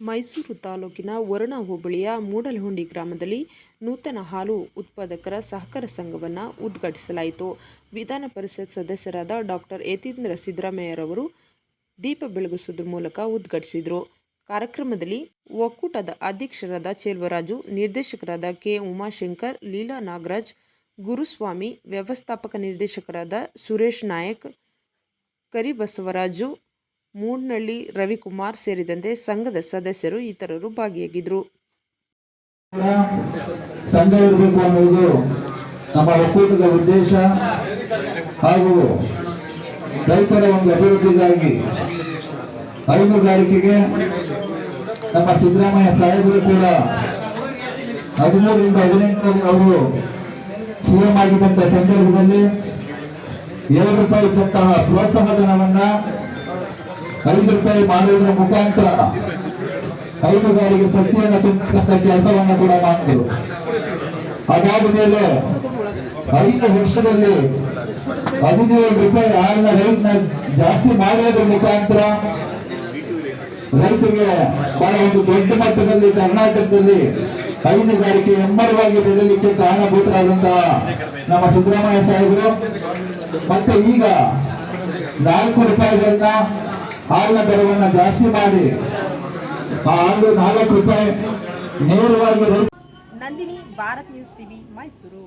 ಮೈಸೂರು ತಾಲೂಕಿನ ವರುಣ ಹೋಬಳಿಯ ಮೂಡಲಹುಂಡಿ ಗ್ರಾಮದಲ್ಲಿ ನೂತನ ಹಾಲು ಉತ್ಪಾದಕರ ಸಹಕಾರ ಸಂಘವನ್ನು ಉದ್ಘಾಟಿಸಲಾಯಿತು. ವಿಧಾನ ಪರಿಷತ್ ಸದಸ್ಯರಾದ ಡಾಕ್ಟರ್ ಯತೀಂದ್ರ ಸಿದ್ದರಾಮಯ್ಯರವರು ದೀಪ ಬೆಳಗಿಸುವುದರ ಮೂಲಕ ಉದ್ಘಾಟಿಸಿದರು. ಕಾರ್ಯಕ್ರಮದಲ್ಲಿ ಒಕ್ಕೂಟದ ಅಧ್ಯಕ್ಷರಾದ ಚೆಲುವರಾಜು ನಿರ್ದೇಶಕರಾದ ಕೆ. ಉಮಾಶಂಕರ್, ಲೀಲಾ ನಾಗರಾಜ್, ಗುರುಸ್ವಾಮಿ, ವ್ಯವಸ್ಥಾಪಕ ನಿರ್ದೇಶಕರಾದ ಸುರೇಶ್ ನಾಯಕ್, ಕರಿಬಸವರಾಜು ಮೂಡ್ನಳ್ಳಿ ರವಿಕುಮಾರ್ ಸೇರಿದಂತೆ ಸಂಘದ ಸದಸ್ಯರು ಇತರರು ಭಾಗಿಯಾಗಿದ್ದರು ಸಂಘ ಇರಬೇಕು ಅನ್ನುವುದು ನಮ್ಮ ಒಕ್ಕೂಟದ ಉದ್ದೇಶ ಹಾಗೂ ರೈತರ ಒಂದು ಅಭಿವೃದ್ಧಿಗಾಗಿ ಹೈನುಗಾರಿಕೆಗೆ ನಮ್ಮ ಸಿದ್ದರಾಮಯ್ಯ ಸಾಹೇಬರು ಕೂಡ ಹದಿಮೂರರಿಂದ ಹದಿನೆಂಟರಲ್ಲಿ ಅವರು ಸಿಎಂ ಆಗಿದ್ದಂಥ ಸಂದರ್ಭದಲ್ಲಿ ಏಳು ರೂಪಾಯಿ ಇದ್ದಂತಹ ಪ್ರೋತ್ಸಾಹ ಐದು ರೂಪಾಯಿ ಮಾಡುವುದರ ಮುಖಾಂತರ ಹೈನುಗಾರಿಕೆ ಶಕ್ತಿಯನ್ನು ತುಂಬತಕ್ಕಂಥ ಕೆಲಸವನ್ನು ಕೂಡ ಮಾಡಿದರು ಅದಾದ ಮೇಲೆ ಐದು ವರ್ಷದಲ್ಲಿ ಹದಿನೇಳು ರೂಪಾಯಿ ಹಾಲಿನ ರೇಟ್ನ ಜಾಸ್ತಿ ಮಾಡೋದ್ರ ಮುಖಾಂತರ ರೈತರಿಗೆ ಬಹಳ ಒಂದು ದೊಡ್ಡ ಮಟ್ಟದಲ್ಲಿ ಕರ್ನಾಟಕದಲ್ಲಿ ಹೈನುಗಾರಿಕೆ ಹೆಮ್ಮರವಾಗಿ ಬೆಳಲಿಕ್ಕೆ ಕಾರಣಭೂತರಾದಂತಹ ನಮ್ಮ ಸಿದ್ದರಾಮಯ್ಯ ಸಾಹೇಬರು. ಮತ್ತೆ ಈಗ ನಾಲ್ಕು ರೂಪಾಯಿಗಳನ್ನ ಹಾಲಿನ ದರವನ್ನ ಜಾಸ್ತಿ ಮಾಡಿ. ಆ ಹಾಲು ನಾಲ್ಕು ರೂಪಾಯಿ ನೇರವಾಗಿ ನಂದಿನಿ ಭಾರತ್ ನ್ಯೂಸ್ ಟಿವಿ ಮೈಸೂರು.